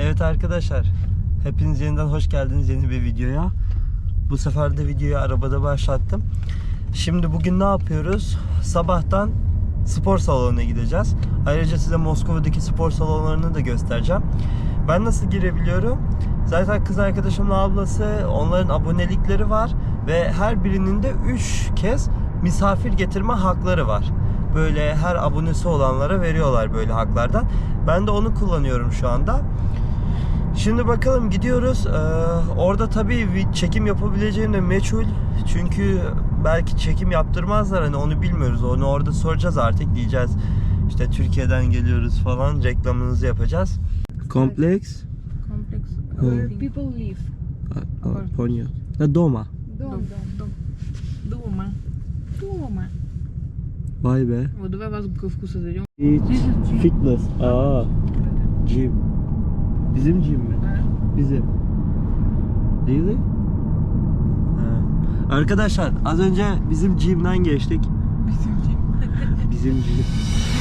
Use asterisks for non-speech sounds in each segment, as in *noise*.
Evet arkadaşlar, hepiniz yeniden hoş geldiniz yeni bir videoya. Bu sefer de videoyu arabada başlattım. Şimdi bugün ne yapıyoruz? Sabahtan spor salonuna gideceğiz. Ayrıca size Moskova'daki spor salonlarını da göstereceğim. Ben nasıl girebiliyorum? Zaten kız arkadaşımın ablası, onların abonelikleri var ve her birinin de 3 kez misafir getirme hakları var. Böyle her abonesi olanlara veriyorlar böyle haklardan. Ben de onu kullanıyorum şu anda. Şimdi bakalım gidiyoruz. Ee, orada tabii bir çekim yapabileceğim de meçhul. Çünkü belki çekim yaptırmazlar hani onu bilmiyoruz. Onu orada soracağız artık diyeceğiz. İşte Türkiye'den geliyoruz falan reklamınızı yapacağız. Kompleks Complex Hmm. where people live. Ponya. Doma. Dom, dom, dom. Дома. Дома. Vay be. Вот давай вас в вкуса зайдем. Fitness. Aa, gym. Bizim gym mi? Bizim. Really? Ha. Arkadaşlar az önce bizim gym'den geçtik. Bizim gym. *laughs*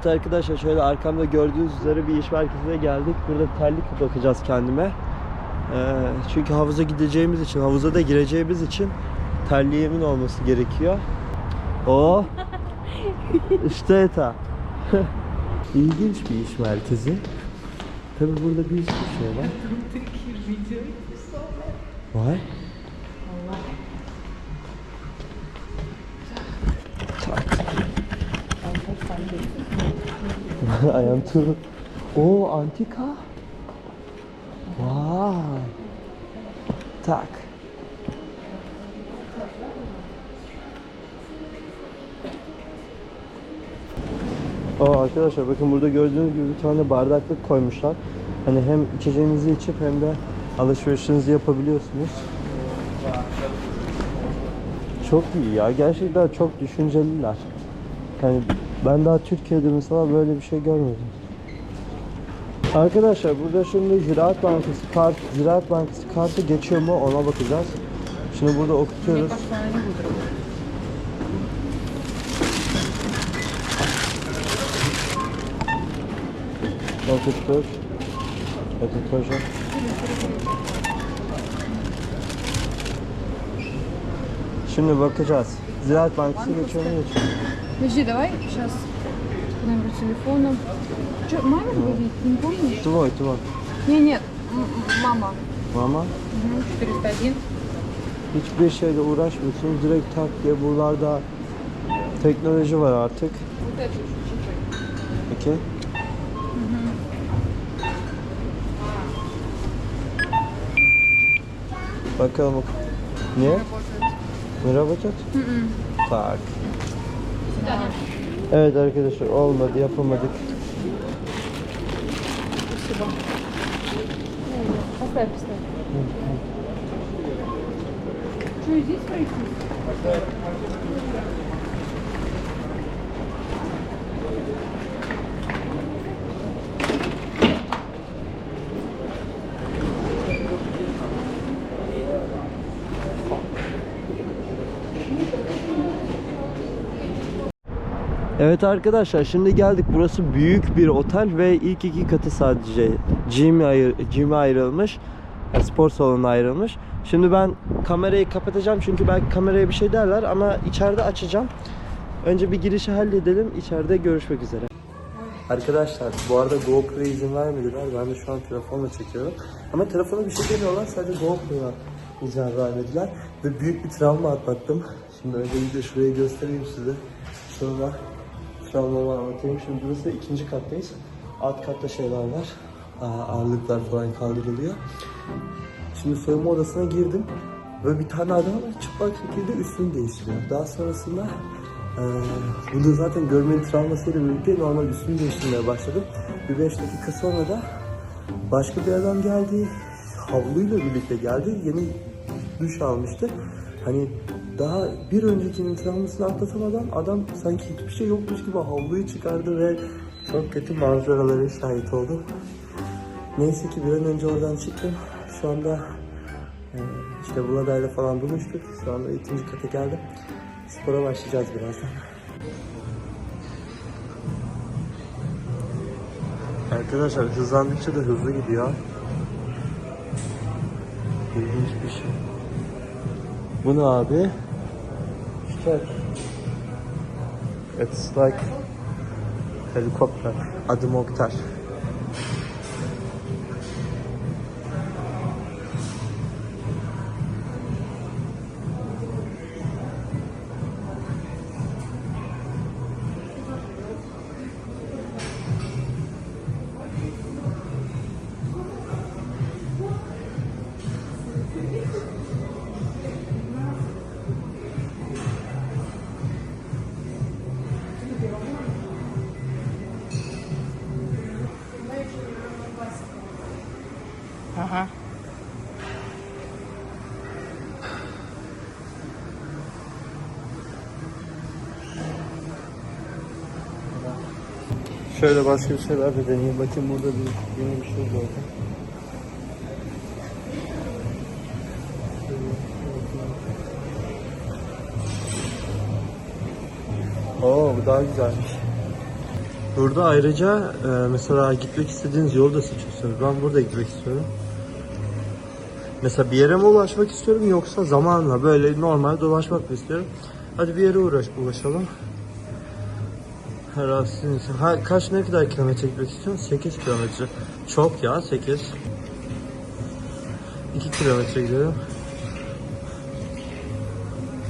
Evet arkadaşlar şöyle arkamda gördüğünüz üzere bir iş merkezine geldik. Burada terlik bakacağız kendime. Ee, çünkü havuza gideceğimiz için, havuza da gireceğimiz için terliğimin olması gerekiyor. O *laughs* işte eta. *laughs* İlginç bir iş merkezi. Tabi burada bir sürü şey var. Var. *laughs* I am too. O antika. Vay. Tak. O arkadaşlar bakın burada gördüğünüz gibi bir tane bardaklık koymuşlar. Hani hem içeceğinizi içip hem de alışverişinizi yapabiliyorsunuz. Çok iyi ya. Gerçekten çok düşünceliler. Yani ben daha Türkiye'de mesela böyle bir şey görmedim. Arkadaşlar burada şimdi Ziraat Bankası kart, Ziraat Bankası kartı geçiyor mu ona bakacağız. Şimdi burada okutuyoruz. Okuttur. Okut hocam. Şimdi bakacağız. Ziraat Bankası geçiyor mu geçiyor mu? Подожди, давай сейчас номер телефона. Че, маме говорить? Не помнишь? Твой, твой. Не, нет, м- м- мама. Mama. Угу, 401. Hiçbir şeyle uğraşmıyorsunuz. Direkt tak diye buralarda teknoloji var artık. Вот это чуть-чуть. Okey. Bakalım. Niye? Ne работает? Tak. Evet arkadaşlar olmadı yapamadık. Поставь, поставь. Что, здесь пройти? Evet arkadaşlar şimdi geldik. Burası büyük bir otel ve ilk iki katı sadece gym, ayır, gym'e ayrılmış. e, Spor salonuna ayrılmış. Şimdi ben kamerayı kapatacağım çünkü belki kameraya bir şey derler ama içeride açacağım. Önce bir girişi halledelim. İçeride görüşmek üzere. Arkadaşlar bu arada GoPro'ya izin vermediler. Ben de şu an telefonla çekiyorum. Ama telefona bir şey demiyorlar. Sadece GoPro'ya izin vermediler. Ve büyük bir travma atlattım. Şimdi öncelikle şurayı göstereyim size. Sonra travmamı anlatayım. Şimdi burası ikinci kattayız. Alt katta şeyler var. Ağırlıklar falan kaldırılıyor. Şimdi soyunma odasına girdim. Böyle bir tane adam çıplak şekilde üstünü değiştiriyor. Daha sonrasında Ee, bunu zaten görmenin travmasıyla birlikte normal üstümü değiştirmeye başladım. Bir 5 dakika sonra da Başka bir adam geldi. Havluyla birlikte geldi. Yeni duş almıştı. Hani daha bir öncekinin travmasını atlatamadan adam sanki hiçbir şey yokmuş gibi havluyu çıkardı ve çok kötü manzaralara şahit oldum. Neyse ki bir an önce oradan çıktım. Şu anda e, işte Bulada'yla falan buluştuk. Şu anda ikinci kata geldim. Spora başlayacağız birazdan. Arkadaşlar hızlandıkça da hızlı gidiyor. İlginç bir şey. Bu ne abi? It's like helikopter. Adı Moktar. Şöyle başka bir şeyler de deneyeyim. Bakın burada bir yeni bir şey gördüm. Oo bu daha güzelmiş. Burada ayrıca e, mesela gitmek istediğiniz yolu da seçiyorsunuz. Ben burada gitmek istiyorum. Mesela bir yere mi ulaşmak istiyorum yoksa zamanla böyle normal dolaşmak mı istiyorum? Hadi bir yere uğraş, ulaşalım. Her an sizin için. Ha, kaç ne kadar kilometre gitmek istiyorsun? 8 kilometre. Çok ya 8. 2 kilometre gidelim.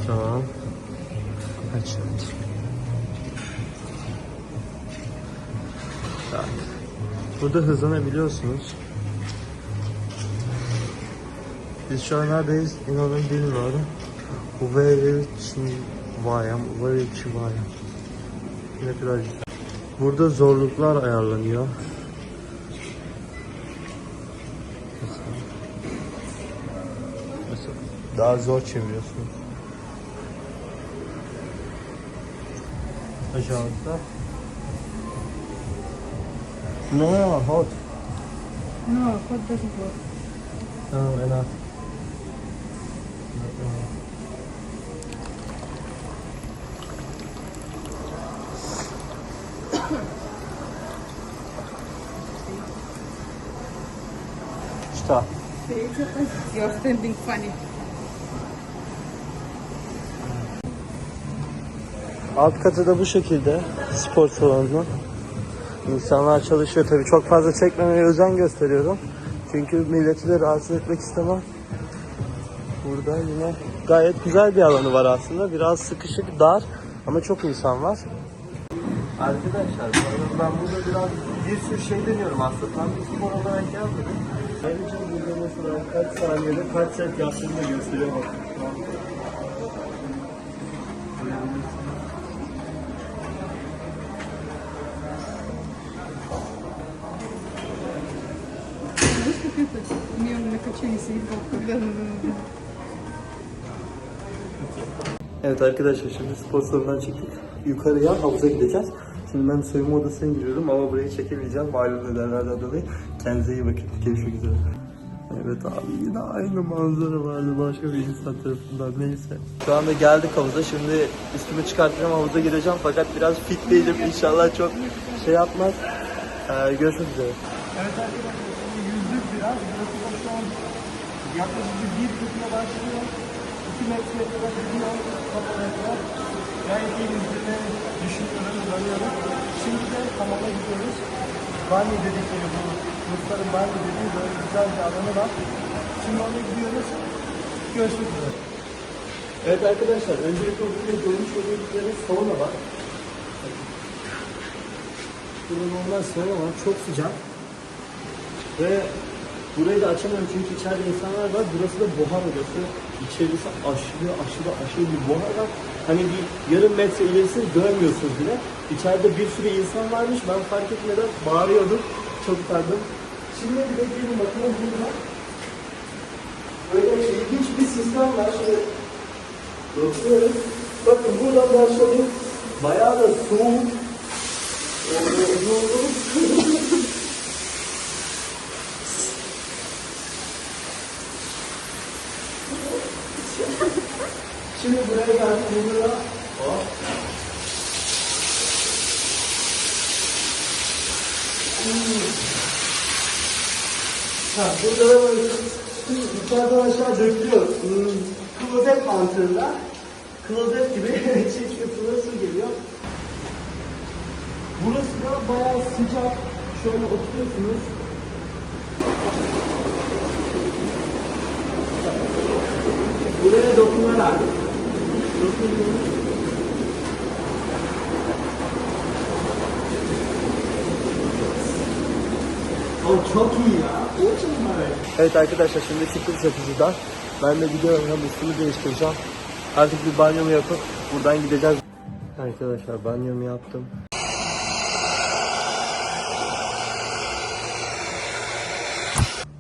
Tamam. Kaç evet. Tak. Burada hızlanabiliyorsunuz. Biz şu an neredeyiz? İnanın bilmiyorum. Uveri Çivayam, Güzel. Burada zorluklar ayarlanıyor. Mesela, daha zor çeviriyorsun. Aşağıda. No, hot. No, hot doesn't work. Tamam, enough. Stop. You're standing funny. Alt katı da bu şekilde spor salonu. İnsanlar çalışıyor tabii çok fazla çekmemeye özen gösteriyorum. Çünkü milleti de rahatsız etmek istemem. Burada yine gayet güzel bir alanı var aslında. Biraz sıkışık, dar ama çok insan var. Arkadaşlar ben burada biraz bir sürü şey deniyorum aslında. Tam bir spor olarak gelmedim. Ayrıca burada mesela kaç saniyede kaç set yaptığını da gösteriyor bakın. Знаешь, как это? У нее на качели сидит, когда Evet arkadaşlar şimdi spor salonundan çıktık. Yukarıya havuza gideceğiz. Şimdi ben soyunma odasına giriyorum ama burayı çekemeyeceğim. Malum nedenlerden dolayı. Kendinize iyi bakın. Görüşmek üzere. Evet abi yine aynı manzara vardı başka bir insan tarafından neyse. Şu anda geldik havuza. Şimdi üstümü çıkartacağım havuza gireceğim fakat biraz fit değilim. İnşallah çok şey yapmaz. Ee, görüşmek üzere. Evet arkadaşlar şimdi yüzdük biraz. Burası da şu an yaklaşık bir bir kısmına başlıyor. 2 metreye kadar gidiyor kafaya kadar. Gayet iyi yüzdüğünü düşünüyorum, inanıyorum. Şimdi de hamama gidiyoruz. Banyo dedikleri bu Rusların banyo dediği böyle güzel bir alanı var. Şimdi ona gidiyoruz. Görüşmek üzere. Evet arkadaşlar, öncelikle burada görmüş olduğunuz sauna var. Burada normal sauna var, çok sıcak. Ve burayı da açamıyorum çünkü içeride insanlar var. Burası da buhar odası. İçerisi aşırı aşırı aşırı bir buhar var. Hani bir yarım metre ilerisini görmüyorsunuz bile. İçeride bir sürü insan varmış. Ben fark etmeden bağırıyordum. Çok utandım. Şimdi bir de gelin bakalım burada. Böyle ilginç bir sistem var. Şöyle bakıyoruz. Bakın buradan başladık. Bayağı da soğuk. Yoruldum. Şimdi buraya geldim. Burada. Hop. Ha, burada da böyle yukarıdan aşağı dökülüyor. Hmm, klozet mantığında. Klozet gibi *laughs* çekiyor, su geliyor. Burası da bayağı sıcak. Şöyle oturuyorsunuz. Buraya dokunarak dokunuyoruz. Çok iyi ya. Evet arkadaşlar şimdi çıktık satıcıdan. Ben de gidiyorum hem üstümü değiştireceğim. Artık bir banyomu yapıp buradan gideceğiz. Arkadaşlar banyomu yaptım.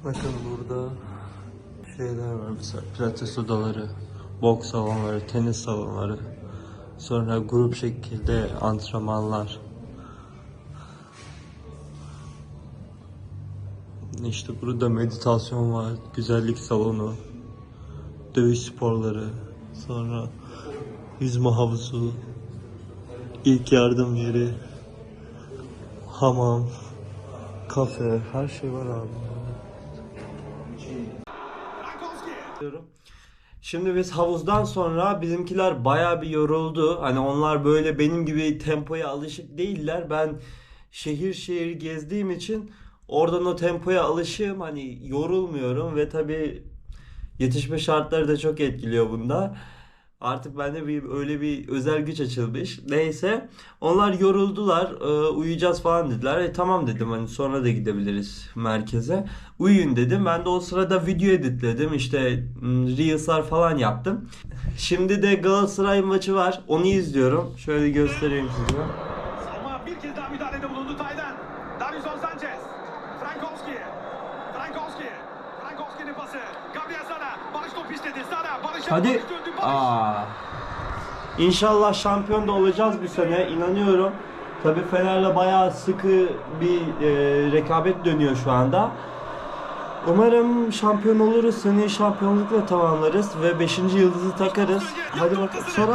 Bakın burada şeyler var mesela pilates odaları, boks salonları, tenis salonları. Sonra grup şekilde antrenmanlar. İşte burada meditasyon var, güzellik salonu, dövüş sporları, sonra yüzme havuzu, ilk yardım yeri, hamam, kafe, her şey var abi. Şimdi biz havuzdan sonra bizimkiler baya bir yoruldu. Hani onlar böyle benim gibi tempoya alışık değiller. Ben şehir şehir gezdiğim için oradan o tempoya alışığım. Hani yorulmuyorum ve tabii yetişme şartları da çok etkiliyor bunda. Artık bende bir öyle bir özel güç açılmış. Neyse. Onlar yoruldular. e, uyuyacağız falan dediler. E tamam dedim hani sonra da gidebiliriz merkeze. Uyuyun dedim. Ben de o sırada video editledim. İşte Reels'lar falan yaptım. Şimdi de Galatasaray maçı var. Onu izliyorum. Şöyle göstereyim size. Hadi. Aa. İnşallah şampiyon da olacağız bu sene. inanıyorum. Tabii Fener'le bayağı sıkı bir e, rekabet dönüyor şu anda. Umarım şampiyon oluruz. Seni şampiyonlukla tamamlarız ve 5. yıldızı takarız. Hadi bakalım. Sonra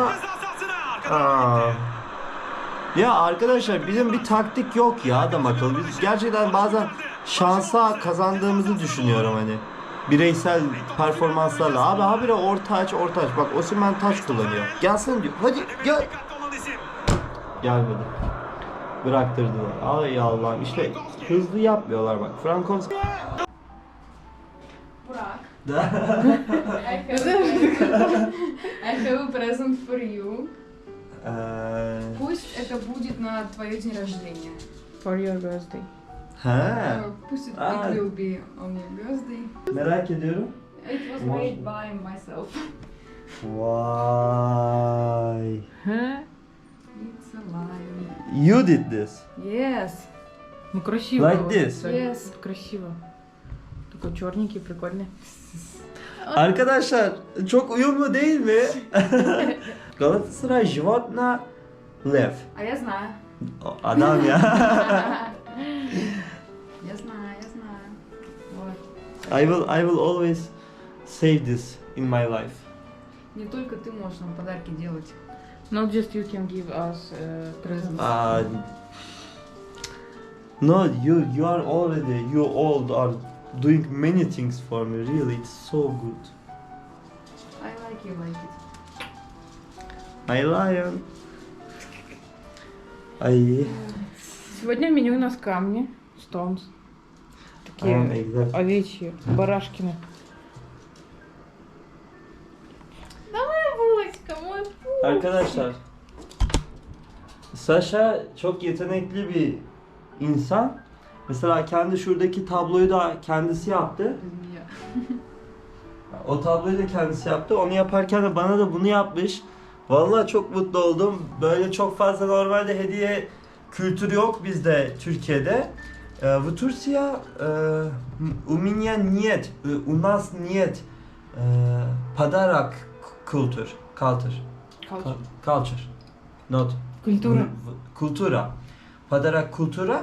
Aa. ya arkadaşlar bizim bir taktik yok ya adam akıllı. Biz gerçekten bazen şansa kazandığımızı düşünüyorum hani Bireysel performanslarla. Abi habire orta aç orta aç. Bak Osimhen taç kullanıyor. Gelsin diyor. Hadi gel. Dikkatli olan isim. Gelmedi. Bıraktırdılar. Ay Allah'ım işte hızlı yapmıyorlar bak. Frankowski. Burak. I have, I have a present for you. Eee, Пусть это будет на твое день рождения. For your birthday. He. Uh, Пусть it, Ah. it will be on your birthday. Merak ediyorum. It was made by myself. Vay. Ха? It's a lion. You did this. Yes. Ну красиво. Like вот, this? кстати. Yes. Красиво. Такой черненький, прикольный. Arkadaşlar çok uyumlu değil mi? *laughs* Galatasaray Животna Lev. А я знаю. O Adam ya. *laughs* I will I will always save this in my life. Не только ты можешь нам подарки делать. Not just you can give us uh, presents. Uh, no, you you are already you all are doing many things for me. Really, it's so good. I like you like it. My lion. Ay. Сегодня в меню у нас камни, stones. Такие Um, exactly. овечьи, барашкины. Давай, Буська, мой Arkadaşlar Sasha çok yetenekli bir insan. Mesela kendi şuradaki tabloyu da kendisi yaptı. змея. O tabloyu da kendisi yaptı. Onu yaparken de bana da bunu yapmış. Vallahi çok mutlu oldum. Böyle çok fazla normalde hediye kültürü yok bizde Türkiye'de. Э, В Турция э, м- у меня нет, э, у нас нет э, подарок к- культур, culture, Culture. culture, not Культура. в- культура, подарок культура,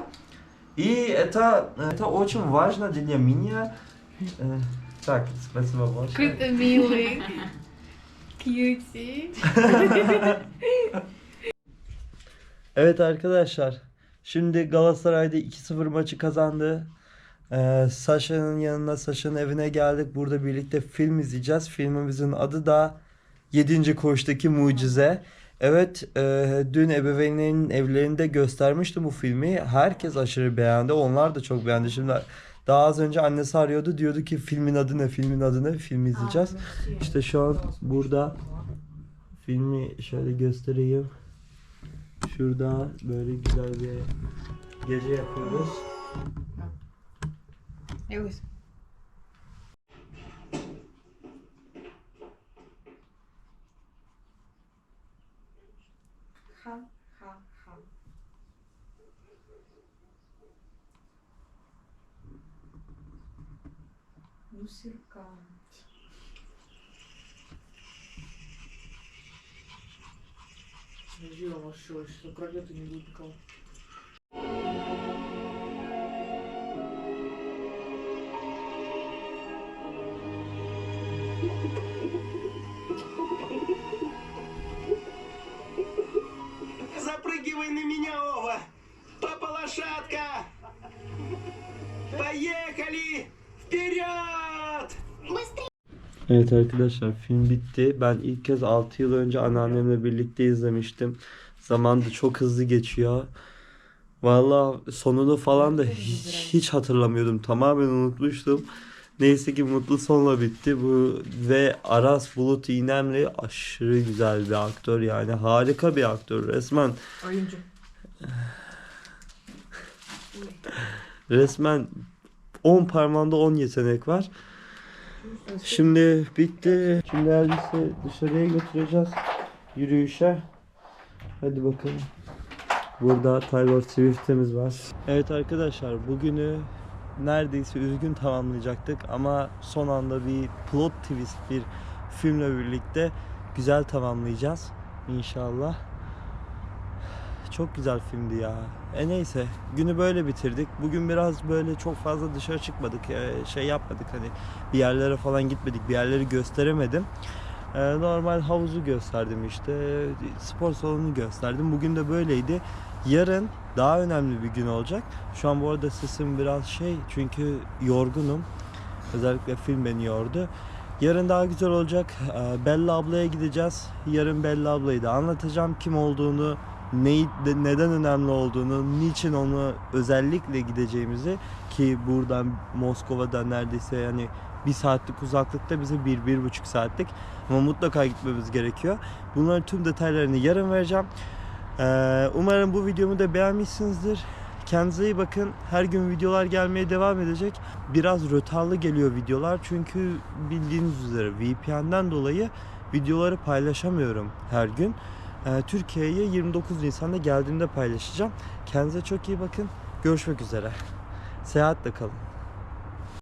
и это это очень важно для меня. Э, Так, спасибо большое. Какой ты милый. Кьюти. Evet arkadaşlar. Şimdi Galatasaray'da 2-0 maçı kazandı. Ee, Sasha'nın yanına, Sasha'nın evine geldik. Burada birlikte film izleyeceğiz. Filmimizin adı da 7. Koğuştaki Mucize. Evet, e, dün ebeveynlerin evlerinde göstermiştim bu filmi. Herkes aşırı beğendi. Onlar da çok beğendi. Şimdi daha az önce annesi arıyordu. Diyordu ki filmin adı ne, filmin adı ne? Film izleyeceğiz. İşte şu an burada filmi şöyle göstereyim. Şurada böyle güzel bir gece yapıyoruz. Elvis. Сделала все, если украдет и не будет никого. Evet arkadaşlar film bitti. Ben ilk kez 6 yıl önce anneannemle birlikte izlemiştim. Zaman da çok hızlı geçiyor. Valla sonunu falan da hiç, hiç hatırlamıyordum. Tamamen unutmuştum. Neyse ki mutlu sonla bitti. Bu ve Aras Bulut İynemli aşırı güzel bir aktör yani harika bir aktör resmen. Oyuncu. Resmen 10 parmağında 10 yetenek var. Şimdi bitti. Şimdi Elvis'i dışarıya götüreceğiz. Yürüyüşe. Hadi bakalım. Burada Taylor Swift'imiz var. Evet arkadaşlar bugünü neredeyse üzgün tamamlayacaktık ama son anda bir plot twist bir filmle birlikte güzel tamamlayacağız inşallah. Çok güzel filmdi ya. E neyse günü böyle bitirdik. Bugün biraz böyle çok fazla dışarı çıkmadık. e, şey yapmadık hani bir yerlere falan gitmedik. Bir yerleri gösteremedim. E, normal havuzu gösterdim işte. Spor salonunu gösterdim. Bugün de böyleydi. Yarın daha önemli bir gün olacak. Şu an bu arada sesim biraz şey çünkü yorgunum. Özellikle film beni yordu. Yarın daha güzel olacak. E, Bella ablaya gideceğiz. Yarın Bella ablayı da anlatacağım. Kim olduğunu, neyi, de- neden önemli olduğunu, niçin onu özellikle gideceğimizi ki buradan Moskova'da neredeyse yani bir saatlik uzaklıkta bize bir, bir buçuk saatlik ama mutlaka gitmemiz gerekiyor. Bunların tüm detaylarını yarın vereceğim. Ee, umarım bu videomu da beğenmişsinizdir. Kendinize iyi bakın. Her gün videolar gelmeye devam edecek. Biraz rötarlı geliyor videolar çünkü bildiğiniz üzere VPN'den dolayı videoları paylaşamıyorum her gün. Ee, Türkiye'ye 29 Nisan'da geldiğimde paylaşacağım. Kendinize çok iyi bakın. Görüşmek üzere. Seyahatle kalın.